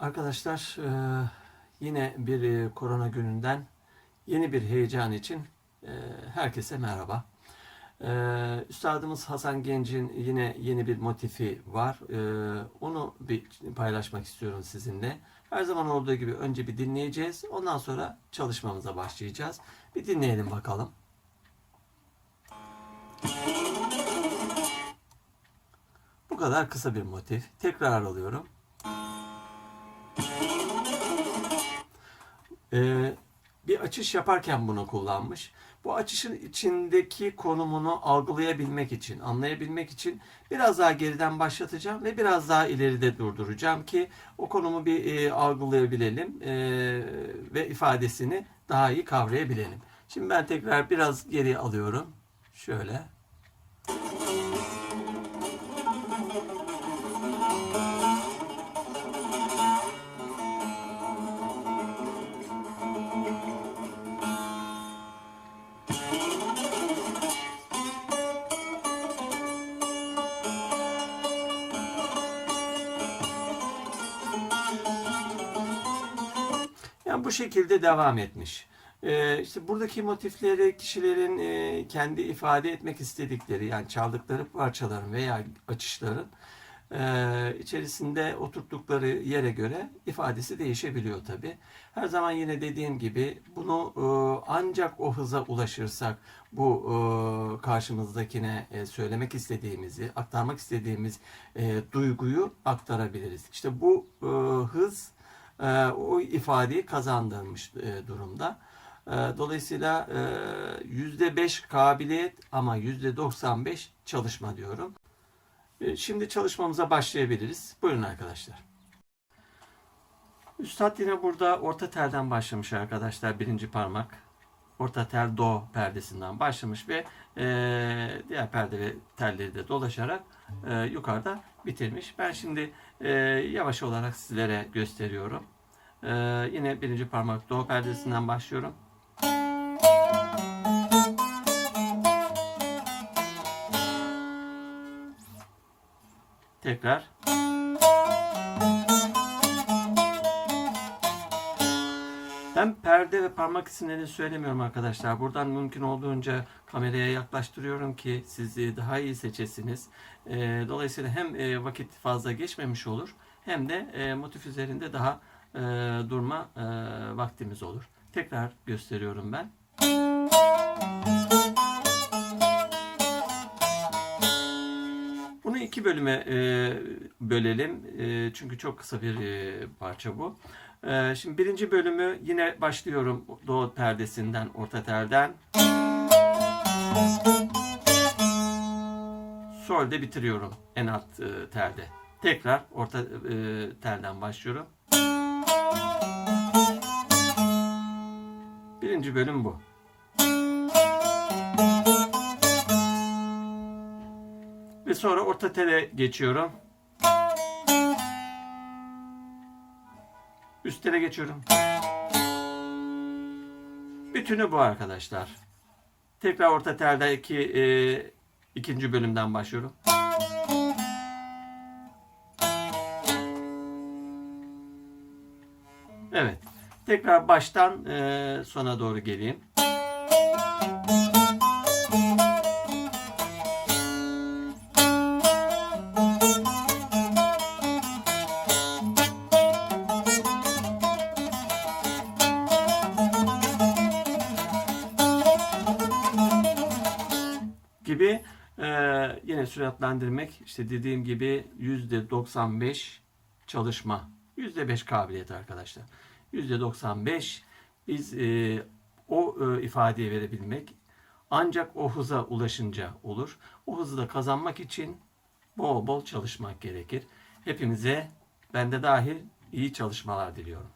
Arkadaşlar e, yine bir e, korona gününden yeni bir heyecan için e, herkese merhaba. Üstadımız Hasan Genç'in yine yeni bir motifi var. Onu bir paylaşmak istiyorum sizinle. Her zaman olduğu gibi önce bir dinleyeceğiz. Ondan sonra çalışmamıza başlayacağız. Bir dinleyelim bakalım. Bu kadar kısa bir motif. Tekrar alıyorum. Ee, bir açış yaparken bunu kullanmış. Bu açışın içindeki konumunu algılayabilmek için, anlayabilmek için biraz daha geriden başlatacağım ve biraz daha ileride durduracağım ki o konumu bir e, algılayabilelim e, ve ifadesini daha iyi kavrayabilelim. Şimdi ben tekrar biraz geriye alıyorum. Şöyle. Yani bu şekilde devam etmiş. Ee, işte buradaki motifleri kişilerin e, kendi ifade etmek istedikleri yani çaldıkları parçaların veya açışların e, içerisinde oturttukları yere göre ifadesi değişebiliyor tabi. Her zaman yine dediğim gibi bunu e, ancak o hıza ulaşırsak bu karşımızdakine söylemek istediğimizi, aktarmak istediğimiz duyguyu aktarabiliriz. İşte bu e, hız e, o ifadeyi kazandırmış e, durumda. E, Dolayısıyla e, yüzde beş kabiliyet ama yüzde 95 çalışma diyorum. E, Şimdi çalışmamıza başlayabiliriz. Buyurun arkadaşlar. Üstad yine burada orta telden başlamış arkadaşlar. Birinci parmak. Orta tel do perdesinden başlamış ve e, diğer perde ve telleri de dolaşarak e, yukarıda bitirmiş. Ben şimdi e, yavaş olarak sizlere gösteriyorum. E, yine birinci parmak do perdesinden başlıyorum. Tekrar. Ben perde ve parmak isimlerini söylemiyorum arkadaşlar. Buradan mümkün olduğunca kameraya yaklaştırıyorum ki sizi daha iyi seçesiniz. Ee, Dolayısıyla hem e, vakit fazla geçmemiş olur hem de e, motif üzerinde daha e, durma e, vaktimiz olur. Tekrar gösteriyorum ben. Bunu iki bölüme e, bölelim. E, çünkü çok kısa bir e, parça bu. E, şimdi birinci bölümü yine başlıyorum doğu perdesinden, orta telden. Sol'de bitiriyorum en alt telde. Tekrar orta telden başlıyorum. Birinci bölüm bu. Ve sonra orta tele geçiyorum. Üst tele geçiyorum. Bütünü bu arkadaşlar. Tekrar orta teldeki e, ikinci bölümden başlıyorum. Evet. Tekrar baştan e, sona doğru geleyim. Gibi e, yine süratlendirmek işte dediğim gibi yüzde 95 çalışma yüzde 5 kabiliyet arkadaşlar yüzde 95 biz e, o e, ifadeyi verebilmek ancak o hıza ulaşınca olur. O hızı da kazanmak için bol bol çalışmak gerekir. Hepimize ben de dahil iyi çalışmalar diliyorum.